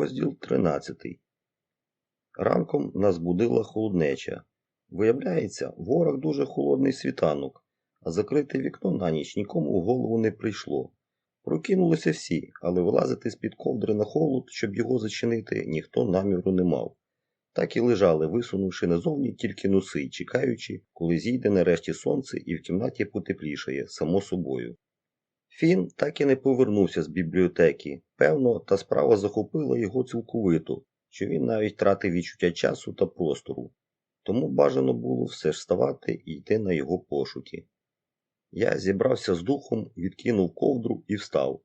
Розділ 13. Ранком нас будила холоднеча. Виявляється, ворог дуже холодний світанок, а закрите вікно на ніч нікому в голову не прийшло. Прокинулися всі, але вилазити з-під ковдри на холод, щоб його зачинити, ніхто наміру не мав. Так і лежали, висунувши назовні тільки носи, чекаючи, коли зійде нарешті сонце і в кімнаті потеплішає, само собою. Фін так і не повернувся з бібліотеки. Певно, та справа захопила його цілковито, що він навіть тратив відчуття часу та простору. Тому бажано було все ж ставати і йти на його пошуки. Я зібрався з духом, відкинув ковдру і встав.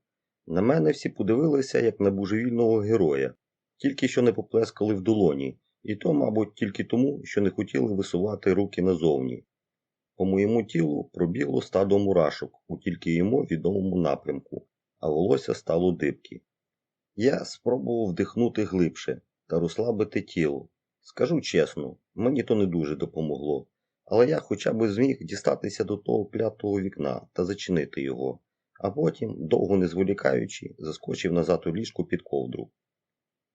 На мене всі подивилися, як на божевільного героя, тільки що не поплескали в долоні, і то, мабуть, тільки тому, що не хотіли висувати руки назовні. По моєму тілу пробігло стадо мурашок у тільки йому відомому напрямку, а волосся стало дибки. Я спробував вдихнути глибше та розслабити тіло. Скажу чесно, мені то не дуже допомогло, але я хоча б зміг дістатися до того клятого вікна та зачинити його, а потім, довго не зволікаючи, заскочив назад у ліжку під ковдру.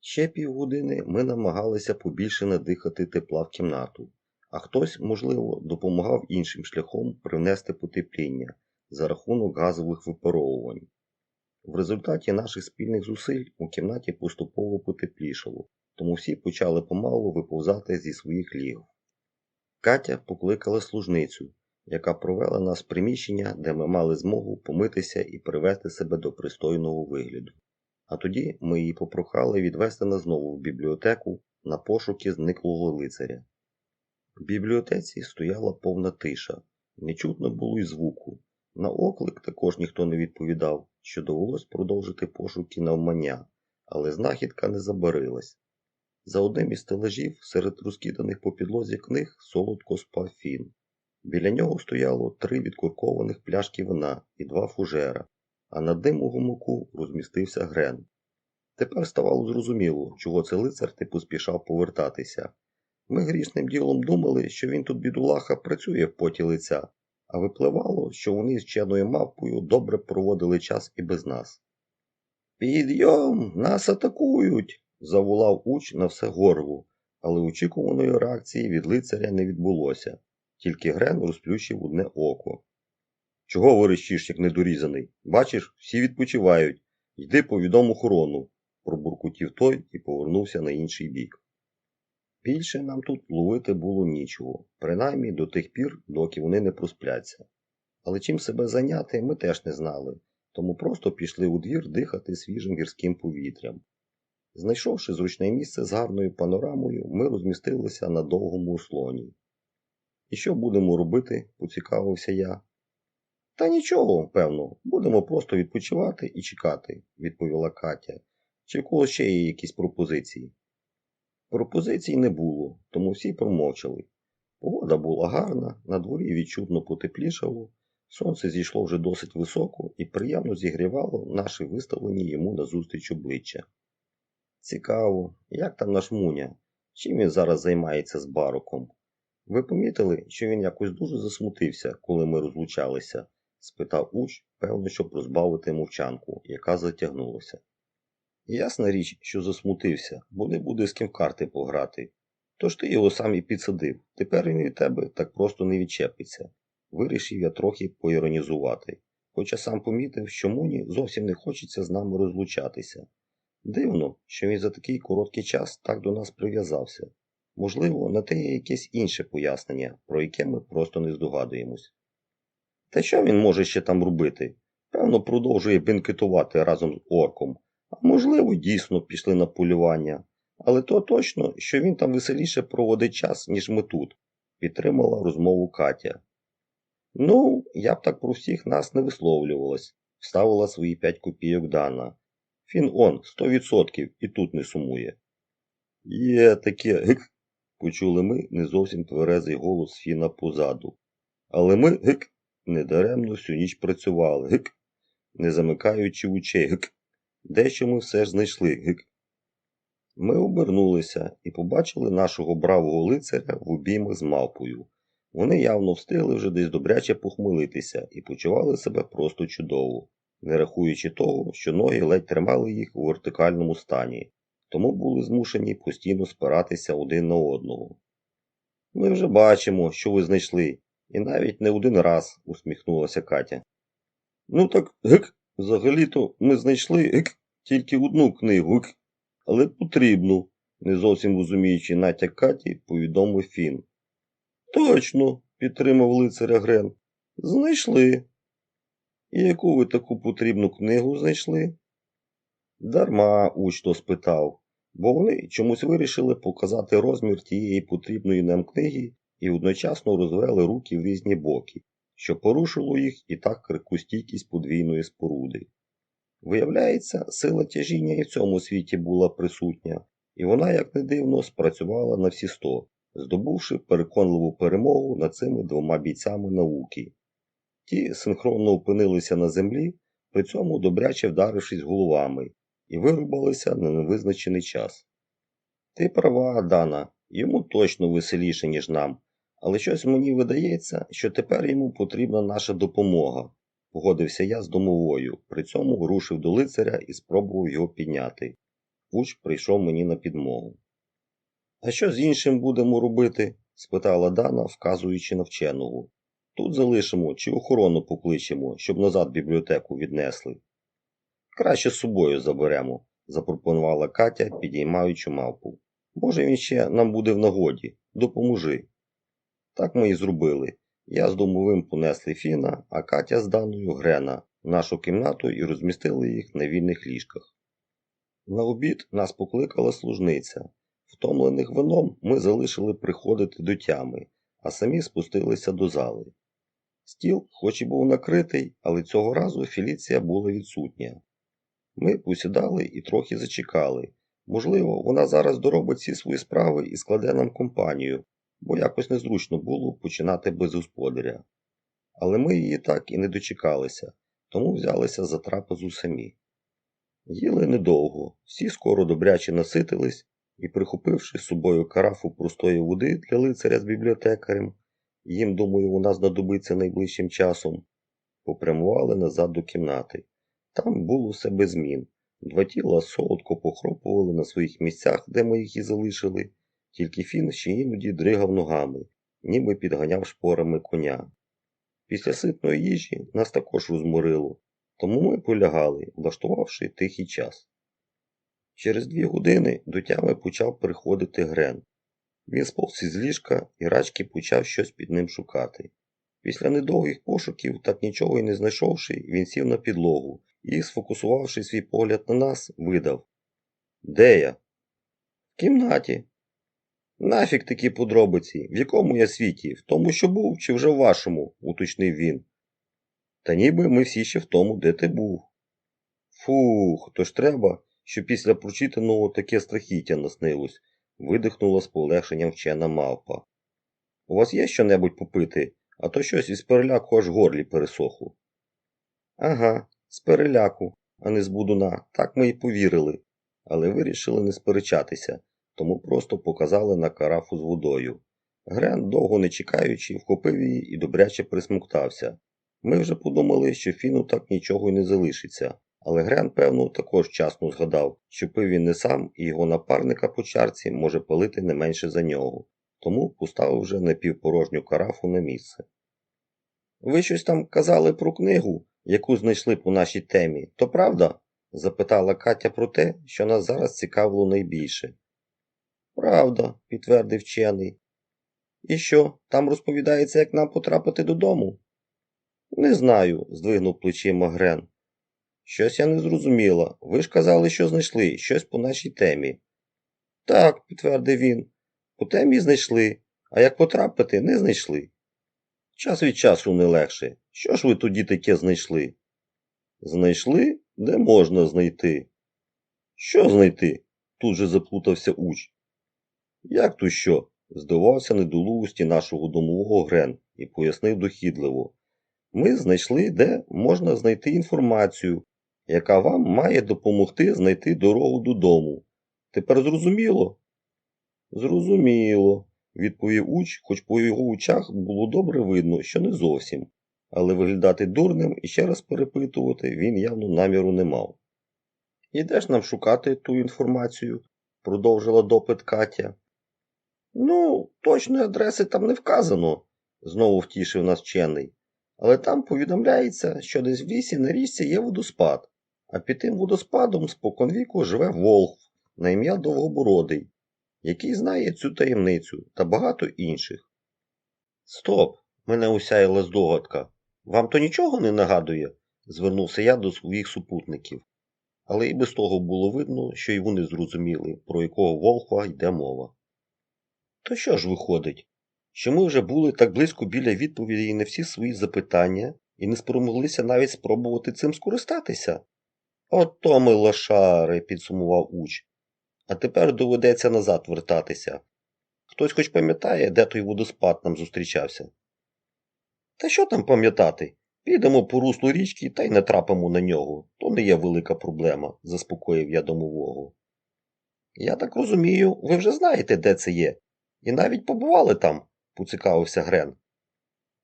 Ще півгодини ми намагалися побільше надихати тепла в кімнату, а хтось, можливо, допомагав іншим шляхом привнести потепління за рахунок газових випаровувань. В результаті наших спільних зусиль у кімнаті поступово потеплішало, тому всі почали помалу виповзати зі своїх лігв. Катя покликала служницю, яка провела нас в приміщення, де ми мали змогу помитися і привести себе до пристойного вигляду. А тоді ми її попрохали відвести нас знову в бібліотеку на пошуки зниклого лицаря. В бібліотеці стояла повна тиша, не чутно було й звуку. На оклик також ніхто не відповідав, що довелось продовжити пошуки навмання, але знахідка не забарилась. За одним із стелажів, серед розкиданих по підлозі книг, солодко спав фін. Біля нього стояло три відкуркованих пляшки вина і два фужера, а на дим у гумаку розмістився грен. Тепер ставало зрозуміло, чого це лицар ти поспішав повертатися. Ми грішним ділом думали, що він тут бідулаха працює в поті лиця, а випливало, що вони з ченою мавпою добре проводили час і без нас. Підйом, нас атакують! заволав уч на все горло, але очікуваної реакції від лицаря не відбулося, тільки Грен розплющив одне око. Чого верещиш, як недорізаний? Бачиш, всі відпочивають. Йди повідом охорону, пробуркутів той і повернувся на інший бік. Більше нам тут ловити було нічого, принаймні до тих пір, доки вони не проспляться. Але чим себе зайняти, ми теж не знали, тому просто пішли у двір дихати свіжим гірським повітрям. Знайшовши зручне місце з гарною панорамою, ми розмістилися на довгому услоні. І що будемо робити? поцікавився я. Та нічого, певно, будемо просто відпочивати і чекати, відповіла Катя. Чи в когось ще є якісь пропозиції? Пропозицій не було, тому всі промовчали. Погода була гарна, на дворі відчутно потеплішало, сонце зійшло вже досить високо і приємно зігрівало наші виставлені йому назустріч обличчя. Цікаво, як там наш Муня? Чим він зараз займається з бароком? Ви помітили, що він якось дуже засмутився, коли ми розлучалися? спитав уч, певно, щоб розбавити мовчанку, яка затягнулася. Ясна річ, що засмутився, бо не буде з ким карти пограти. Тож ти його сам і підсадив. Тепер він від тебе так просто не відчепиться. Вирішив я трохи поіронізувати, хоча сам помітив, що Муні зовсім не хочеться з нами розлучатися. Дивно, що він за такий короткий час так до нас прив'язався. Можливо, на те є якесь інше пояснення, про яке ми просто не здогадуємось. Та що він може ще там робити? Певно, продовжує бенкетувати разом з орком, можливо, дійсно пішли на полювання. Але то точно, що він там веселіше проводить час, ніж ми тут, підтримала розмову Катя. Ну, я б так про всіх нас не висловлювалась, вставила свої п'ять копійок Дана. Фін он, сто відсотків, і тут не сумує. Є таке, гик, почули ми не зовсім тверезий голос Фіна позаду. Але ми, недаремно всю ніч працювали, не замикаючи очей, гик. Дещо ми все ж знайшли, гик. Ми обернулися і побачили нашого бравого лицаря в обіймах з мавпою. Вони явно встигли вже десь добряче похмелитися і почували себе просто чудово, не рахуючи того, що ноги ледь тримали їх у вертикальному стані. тому були змушені постійно спиратися один на одного. Ми вже бачимо, що ви знайшли, і навіть не один раз, усміхнулася Катя. Ну так гик, взагалі-то ми знайшли гик, тільки одну книгу, але потрібну, не зовсім розуміючи натяк Каті, повідомив Фін. Точно, підтримав лицаря Грен. Знайшли. І яку ви таку потрібну книгу знайшли? Дарма учто спитав, бо вони чомусь вирішили показати розмір тієї потрібної нам книги і одночасно розвели руки в різні боки, що порушило їх і так крикустійкість подвійної споруди. Виявляється, сила тяжіння і в цьому світі була присутня, і вона, як не дивно, спрацювала на всі сто, здобувши переконливу перемогу над цими двома бійцями науки. Ті синхронно опинилися на землі, при цьому добряче вдарившись головами, і вирубалися на невизначений час. Ти права, Дана, йому точно веселіше, ніж нам, але щось мені видається, що тепер йому потрібна наша допомога, погодився я з домовою, при цьому рушив до лицаря і спробував його підняти. Пуч прийшов мені на підмогу. А що з іншим будемо робити? спитала Дана, вказуючи на вченого. Тут залишимо чи охорону покличемо, щоб назад бібліотеку віднесли. Краще з собою заберемо, запропонувала Катя, підіймаючи мавпу. Може, він ще нам буде в нагоді. Допоможи. Так ми і зробили. Я з домовим понесли Фіна, а Катя з Даною Грена в нашу кімнату і розмістили їх на вільних ліжках. На обід нас покликала служниця. Втомлених вином ми залишили приходити до тями, а самі спустилися до зали. Стіл, хоч і був накритий, але цього разу Феліція була відсутня. Ми посідали і трохи зачекали. Можливо, вона зараз доробить всі свої справи і складе нам компанію, бо якось незручно було починати без господаря. Але ми її так і не дочекалися, тому взялися за трапезу самі. Їли недовго, всі скоро добряче наситились і, прихопивши з собою карафу простої води для лицаря з бібліотекарем, їм, думаю, вона знадобиться найближчим часом, попрямували назад до кімнати. Там було все без змін. Два тіла солодко похропували на своїх місцях, де ми їх і залишили, тільки Фін ще іноді дригав ногами, ніби підганяв шпорами коня. Після ситної їжі нас також розморило, тому ми полягали, влаштувавши тихий час. Через дві години до тями почав приходити Грен. Він сповз із ліжка і рачки почав щось під ним шукати. Після недовгих пошуків, так нічого й не знайшовши, він сів на підлогу і, сфокусувавши свій погляд на нас, видав Де я? В кімнаті. Нафік такі подробиці, в якому я світі, в тому, що був, чи вже в вашому, уточнив він. Та ніби ми всі ще в тому, де ти був. Фух, то ж треба, що після прочитаного таке страхіття наснилось, видихнула з полегшенням вчена мавпа. У вас є що-небудь попити, а то щось із переляку аж горлі пересохло. Ага, з переляку, а не з будуна, так ми й повірили, але вирішили не сперечатися, тому просто показали на карафу з водою. Грен, довго не чекаючи, вхопив її і добряче присмоктався. Ми вже подумали, що Фіну так нічого й не залишиться, але Грен, певно, також вчасно згадав, що пив він не сам і його напарника по чарці може палити не менше за нього, тому поставив вже напівпорожню карафу на місце. Ви щось там казали про книгу, яку знайшли по нашій темі, то правда? запитала Катя про те, що нас зараз цікавило найбільше. Правда, підтвердив вчений. І що, там розповідається, як нам потрапити додому? Не знаю, здвигнув плечима Грен. Щось я не зрозуміла. Ви ж казали, що знайшли щось по нашій темі. Так, підтвердив він. По темі знайшли, а як потрапити, не знайшли. Час від часу не легше. Що ж ви тоді таке знайшли? Знайшли, де можна знайти. Що знайти? Тут же заплутався уч. Як то що? здивався недолугості нашого домового Грен і пояснив дохідливо. Ми знайшли, де можна знайти інформацію, яка вам має допомогти знайти дорогу додому. Тепер зрозуміло? Зрозуміло, відповів уч, хоч по його очах було добре видно, що не зовсім, але виглядати дурним і ще раз перепитувати він явно наміру не мав. І ж нам шукати ту інформацію? продовжила допит Катя. Ну, точної адреси там не вказано, знову втішив нас вчений. Але там повідомляється, що десь в лісі на річці є водоспад, а під тим водоспадом споконвіку живе Волхв на ім'я Довгобородий, який знає цю таємницю та багато інших. Стоп, мене усяяла здогадка. Вам то нічого не нагадує? звернувся я до своїх супутників. Але і без того було видно, що й вони зрозуміли, про якого волхва йде мова. То що ж виходить, що ми вже були так близько біля відповідей на всі свої запитання і не спромоглися навіть спробувати цим скористатися? Ото ми лошари, підсумував уч. А тепер доведеться назад вертатися. Хтось хоч пам'ятає, де той водоспад нам зустрічався? Та що там пам'ятати? Підемо по руслу річки та й натрапимо на нього. То не є велика проблема, заспокоїв я домового. Я так розумію, ви вже знаєте, де це є, і навіть побували там, поцікавився Грен.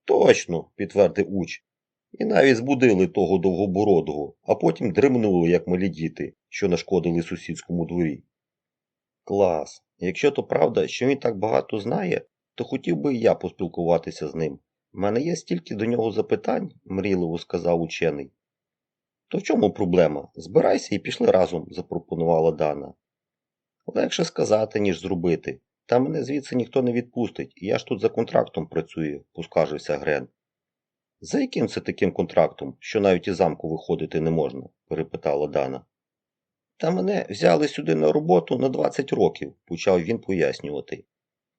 Точно, підтвердив уч. І навіть збудили того довгобородого, а потім дремнули, як малі діти, що нашкодили сусідському дворі. Клас. Якщо то правда, що він так багато знає, то хотів би і я поспілкуватися з ним. У мене є стільки до нього запитань, мрійливо сказав учений. То в чому проблема? Збирайся і пішли разом, запропонувала Дана. Легше сказати, ніж зробити. Та мене звідси ніхто не відпустить, я ж тут за контрактом працюю, поскаржився Грен. За яким це таким контрактом, що навіть із замку виходити не можна? перепитала Дана. Та мене взяли сюди на роботу на 20 років, почав він пояснювати.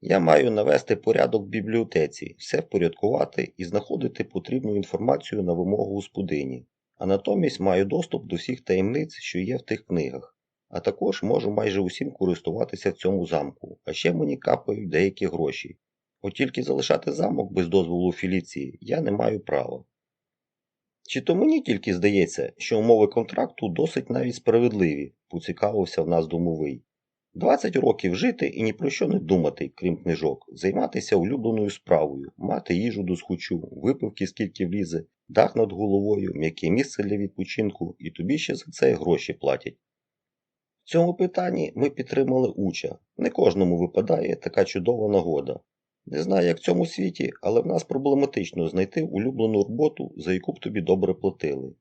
Я маю навести порядок в бібліотеці, все впорядкувати і знаходити потрібну інформацію на вимогу господині, а натомість маю доступ до всіх таємниць, що є в тих книгах, а також можу майже усім користуватися в цьому замку, а ще мені капають деякі гроші. От тільки залишати замок без дозволу Філіції я не маю права. Чи то мені тільки здається, що умови контракту досить навіть справедливі, поцікавився в нас домовий. 20 років жити і ні про що не думати, крім книжок, займатися улюбленою справою, мати їжу до схочу, випивки скільки влізе, дах над головою, м'яке місце для відпочинку, і тобі ще за це гроші платять. В цьому питанні ми підтримали уча. Не кожному випадає така чудова нагода. Не знаю, як в цьому світі, але в нас проблематично знайти улюблену роботу, за яку б тобі добре платили.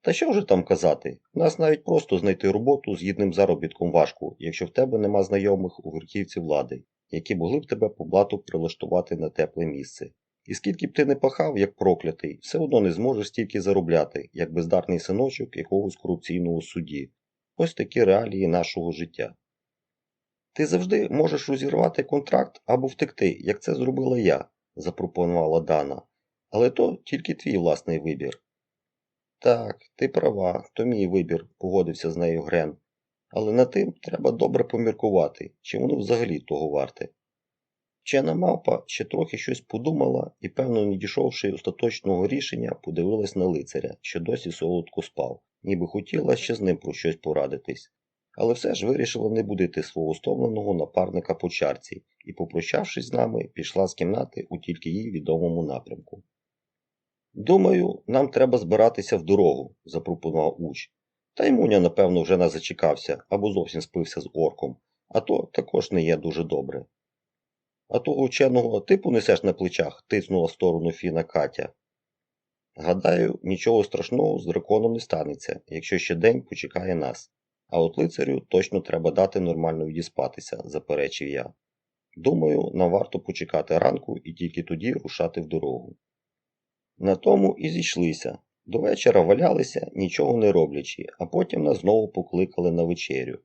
Та що вже там казати? У нас навіть просто знайти роботу з гідним заробітком важко, якщо в тебе нема знайомих у верхівці влади, які могли б тебе по блату прилаштувати на тепле місце. І скільки б ти не пахав, як проклятий, все одно не зможеш стільки заробляти, як бездарний синочок якогось корупційного судді. Ось такі реалії нашого життя. Ти завжди можеш розірвати контракт або втекти, як це зробила я, запропонувала Дана. Але то тільки твій власний вибір. Так, ти права, то мій вибір, погодився з нею Грен. Але над тим треба добре поміркувати, чи воно взагалі того варте. Вчена мавпа ще трохи щось подумала і, певно, не дійшовши остаточного рішення, подивилась на лицаря, що досі солодко спав, ніби хотіла ще з ним про щось порадитись. Але все ж вирішила не будити свого стомленого напарника по чарці і, попрощавшись з нами, пішла з кімнати у тільки їй відомому напрямку. Думаю, нам треба збиратися в дорогу, запропонував уч. Та й Муня, напевно, вже нас зачекався або зовсім спився з орком, а то також не є дуже добре. А того вченого типу несеш на плечах, тиснула сторону Фіна Катя. Гадаю, нічого страшного з драконом не станеться, якщо ще день почекає нас. А от лицарю точно треба дати нормально відіспатися, заперечив я. Думаю, нам варто почекати ранку і тільки тоді рушати в дорогу. На тому і зійшлися. До вечора валялися, нічого не роблячи, а потім нас знову покликали на вечерю.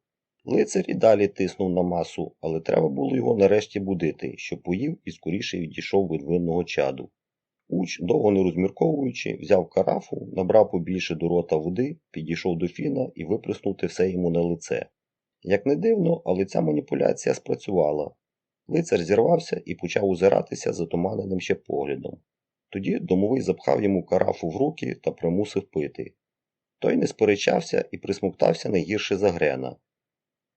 Лицар і далі тиснув на масу, але треба було його нарешті будити, щоб поїв і скоріше відійшов від винного чаду. Уч, довго не розмірковуючи, взяв карафу, набрав побільше до рота води, підійшов до фіна і виприснув все йому на лице. Як не дивно, але ця маніпуляція спрацювала. Лицар зірвався і почав озиратися затуманеним ще поглядом. Тоді домовий запхав йому карафу в руки та примусив пити. Той не сперечався і присмоктався не гірше за Грена.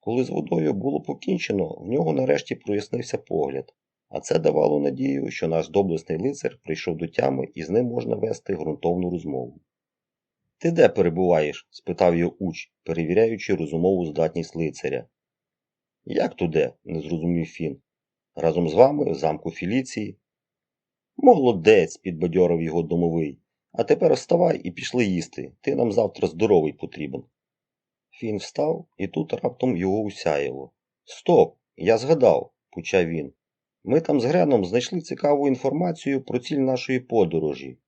Коли з водою було покінчено, в нього нарешті прояснився погляд, а це давало надію, що наш доблесний лицар прийшов до тями і з ним можна вести ґрунтовну розмову. Ти де перебуваєш? спитав його уч, перевіряючи розумову здатність лицаря. Як то де? не зрозумів Фін. Разом з вами в замку Філіції. Молодець, підбадьорив його домовий. А тепер вставай і пішли їсти. Ти нам завтра здоровий потрібен. Фін встав, і тут раптом його усяяло. Стоп, я згадав, почав він. Ми там з Греном знайшли цікаву інформацію про ціль нашої подорожі.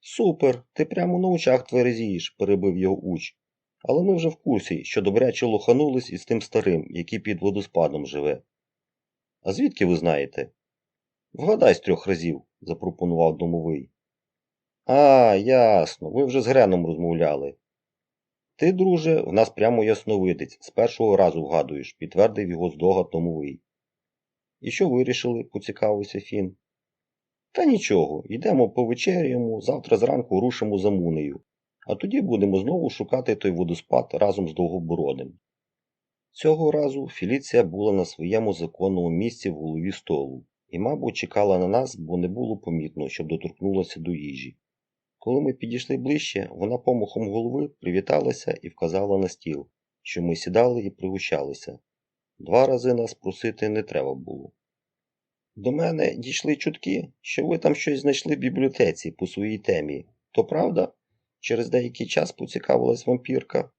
Супер, ти прямо на очах тверезієш, перебив його уч. Але ми вже в курсі, що добряче лоханулись із тим старим, який під водоспадом живе. А звідки ви знаєте? Вгадай з трьох разів, запропонував домовий. А, ясно, ви вже з Греном розмовляли. Ти, друже, в нас прямо ясновидець, з першого разу вгадуєш, підтвердив його здогад домовий. І що вирішили, поцікавився Фін. Та нічого, йдемо повечеряємо, завтра зранку рушимо за мунею, а тоді будемо знову шукати той водоспад разом з Довгобородим. Цього разу Філіція була на своєму законному місці в голові столу і, мабуть, чекала на нас, бо не було помітно, щоб доторкнулася до їжі. Коли ми підійшли ближче, вона помахом голови привіталася і вказала на стіл, що ми сідали і пригощалися. Два рази нас просити не треба було. До мене дійшли чутки, що ви там щось знайшли в бібліотеці по своїй темі. То правда? Через деякий час поцікавилась вампірка.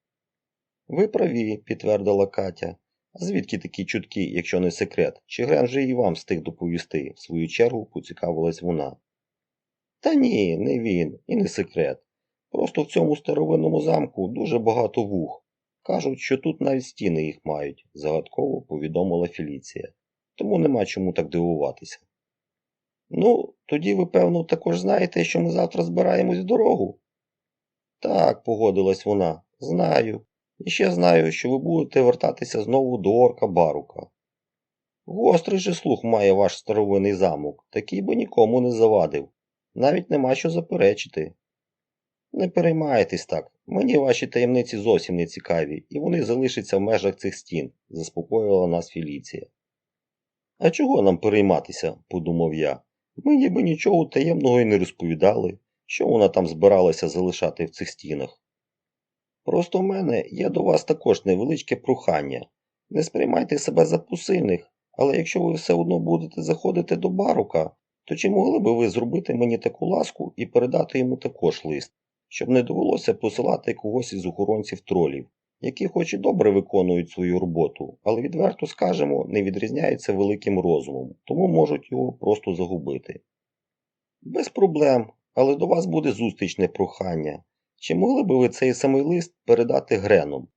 Ви праві, підтвердила Катя. А звідки такі чутки, якщо не секрет? Чи Грен вже і вам встиг доповісти, в свою чергу поцікавилась вона. Та ні, не він, і не секрет. Просто в цьому старовинному замку дуже багато вух. Кажуть, що тут навіть стіни їх мають, загадково повідомила Феліція. Тому нема чому так дивуватися. Ну, тоді ви, певно, також знаєте, що ми завтра збираємось в дорогу. Так, погодилась вона, знаю. І ще знаю, що ви будете вертатися знову до орка Барука. Гострий же слух має ваш старовинний замок, такий би нікому не завадив. Навіть нема що заперечити. Не переймайтесь так, мені ваші таємниці зовсім не цікаві, і вони залишаться в межах цих стін, заспокоювала нас Феліція. А чого нам перейматися, подумав я. Ми ніби нічого таємного і не розповідали, що вона там збиралася залишати в цих стінах. Просто в мене є до вас також невеличке прохання. Не сприймайте себе за посильних, але якщо ви все одно будете заходити до барука, то чи могли би ви зробити мені таку ласку і передати йому також лист, щоб не довелося посилати когось із охоронців тролів, які хоч і добре виконують свою роботу, але відверто скажемо, не відрізняються великим розумом, тому можуть його просто загубити. Без проблем, але до вас буде зустрічне прохання. Чи могли би ви цей самий лист передати Греном,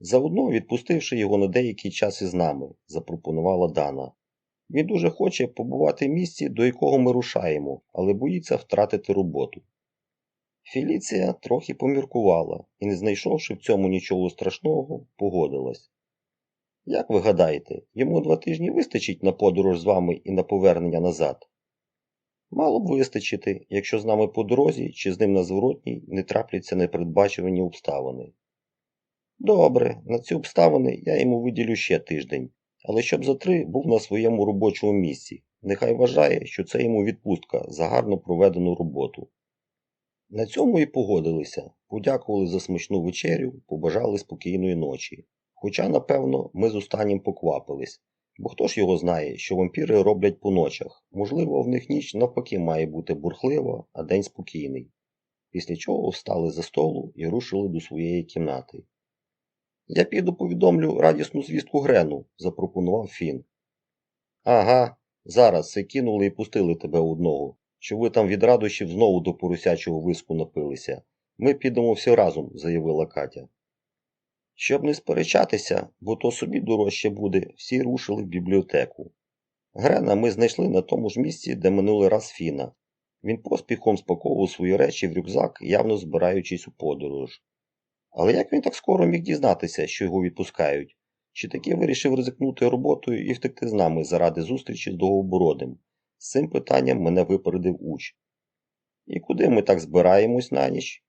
заодно відпустивши його на деякий час із нами, запропонувала Дана. Він дуже хоче побувати в місці, до якого ми рушаємо, але боїться втратити роботу. Феліція трохи поміркувала і, не знайшовши в цьому нічого страшного, погодилась. Як ви гадаєте, йому два тижні вистачить на подорож з вами і на повернення назад? Мало б вистачити, якщо з нами по дорозі чи з ним на зворотній не трапляться непередбачувані обставини. Добре, на ці обставини я йому виділю ще тиждень, але щоб за три був на своєму робочому місці. Нехай вважає, що це йому відпустка за гарно проведену роботу. На цьому і погодилися, подякували за смачну вечерю, побажали спокійної ночі. Хоча, напевно, ми з останнім поквапились, бо хто ж його знає, що вампіри роблять по ночах. Можливо, в них ніч навпаки має бути бурхлива, а день спокійний. Після чого встали за столу і рушили до своєї кімнати. Я піду повідомлю радісну звістку Грену, запропонував Фін. Ага, зараз все кинули і пустили тебе одного, що ви там від радощів знову до поросячого виску напилися. Ми підемо всі разом, заявила Катя. Щоб не сперечатися, бо то собі дорожче буде, всі рушили в бібліотеку. Грена ми знайшли на тому ж місці, де минулий раз Фіна. Він поспіхом спаковував свої речі в рюкзак, явно збираючись у подорож. Але як він так скоро міг дізнатися, що його відпускають? Чи таки вирішив ризикнути роботою і втекти з нами заради зустрічі з Довгобородим? З цим питанням мене випередив уч. І куди ми так збираємось на ніч?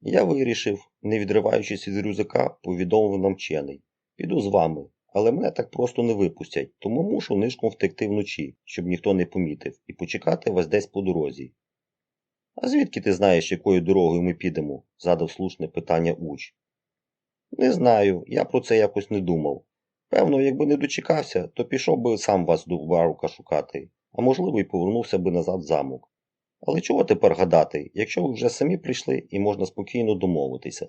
Я вирішив, не відриваючись від рюкзака, повідомив нам вчений. Піду з вами, але мене так просто не випустять, тому мушу нишком втекти вночі, щоб ніхто не помітив, і почекати вас десь по дорозі. А звідки ти знаєш, якою дорогою ми підемо? задав слушне питання уч. Не знаю, я про це якось не думав. Певно, якби не дочекався, то пішов би сам вас до Варука шукати, а можливо, й повернувся би назад в замок. Але чого тепер гадати, якщо ви вже самі прийшли і можна спокійно домовитися?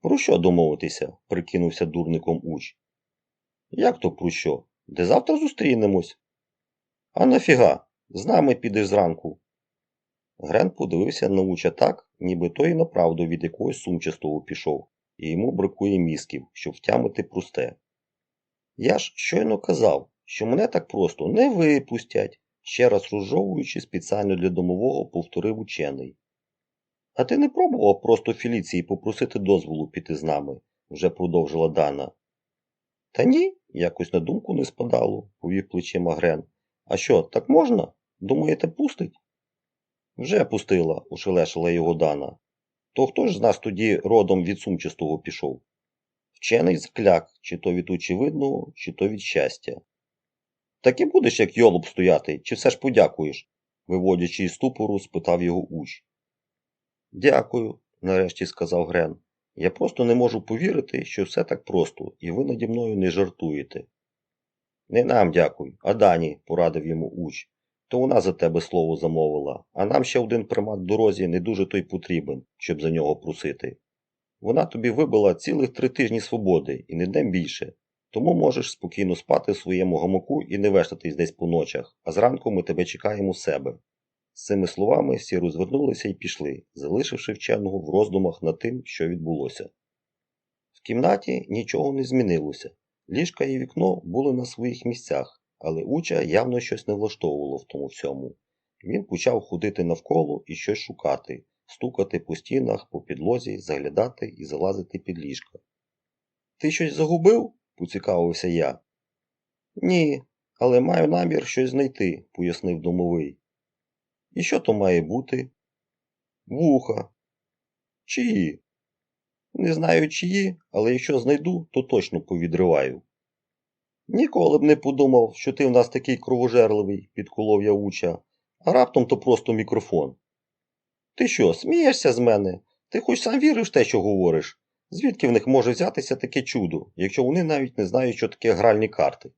Про що домовитися? прикинувся дурником уч. Як то про що? Де завтра зустрінемось? А нафіга? З нами підеш зранку. Грен подивився на уча так, ніби той направду від якогось сумчастого пішов, і йому бракує мізків, щоб втямити просте. Я ж щойно казав, що мене так просто не випустять, ще раз розжовуючи спеціально для домового, повторив учений. А ти не пробував просто Феліції попросити дозволу піти з нами, вже продовжила Дана. Та ні, якось на думку не спадало, повів плечима Грен. А що, так можна? Думаєте, пустить? Вже пустила, ушелешила його Дана. То хто ж з нас тоді родом від сумчастого пішов? Вчений закляк, чи то від очевидного, чи то від щастя. Так і будеш, як йолоб стояти, чи все ж подякуєш? виводячи із ступору, спитав його уч. Дякую, нарешті сказав Грен. Я просто не можу повірити, що все так просто, і ви наді мною не жартуєте. Не нам дякуй, а Дані, порадив йому уч. То вона за тебе слово замовила, а нам ще один примат в дорозі не дуже той потрібен, щоб за нього просити. Вона тобі вибила цілих три тижні свободи і не днем більше, тому можеш спокійно спати в своєму гамаку і не вештатись десь по ночах, а зранку ми тебе чекаємо в себе. З цими словами всі розвернулися і пішли, залишивши вченого в роздумах над тим, що відбулося. В кімнаті нічого не змінилося. Ліжка і вікно були на своїх місцях, але уча явно щось не влаштовувало в тому всьому. Він почав ходити навколо і щось шукати, стукати по стінах, по підлозі, заглядати і залазити під ліжка. Ти щось загубив? Поцікавився я. Ні, але маю намір щось знайти, пояснив домовий. І що то має бути? Вуха. Чиї? Не знаю чиї, але якщо знайду, то точно повідриваю. Ніколи б не подумав, що ти в нас такий кровожерливий, підколов я уча, а раптом то просто мікрофон. Ти що, смієшся з мене? Ти хоч сам віриш в те, що говориш? Звідки в них може взятися таке чудо, якщо вони навіть не знають, що таке гральні карти?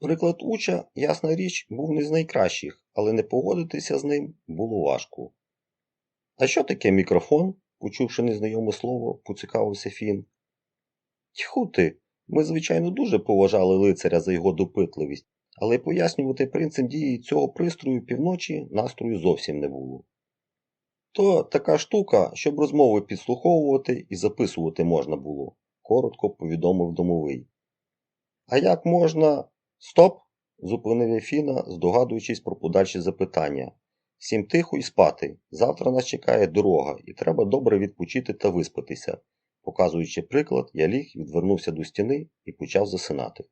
Приклад уча, ясна річ, був не з найкращих, але не погодитися з ним було важко. А що таке мікрофон? почувши незнайоме слово, поцікавився Фін. Тьху ти, ми, звичайно, дуже поважали лицаря за його допитливість, але пояснювати принцип дії цього пристрою півночі настрою зовсім не було. То така штука, щоб розмови підслуховувати і записувати можна було, коротко повідомив домовий. А як можна. Стоп! зупинив я Фіна, здогадуючись про подальші запитання. Всім тихо і спати. Завтра нас чекає дорога, і треба добре відпочити та виспатися. Показуючи приклад, я ліг, відвернувся до стіни і почав засинати.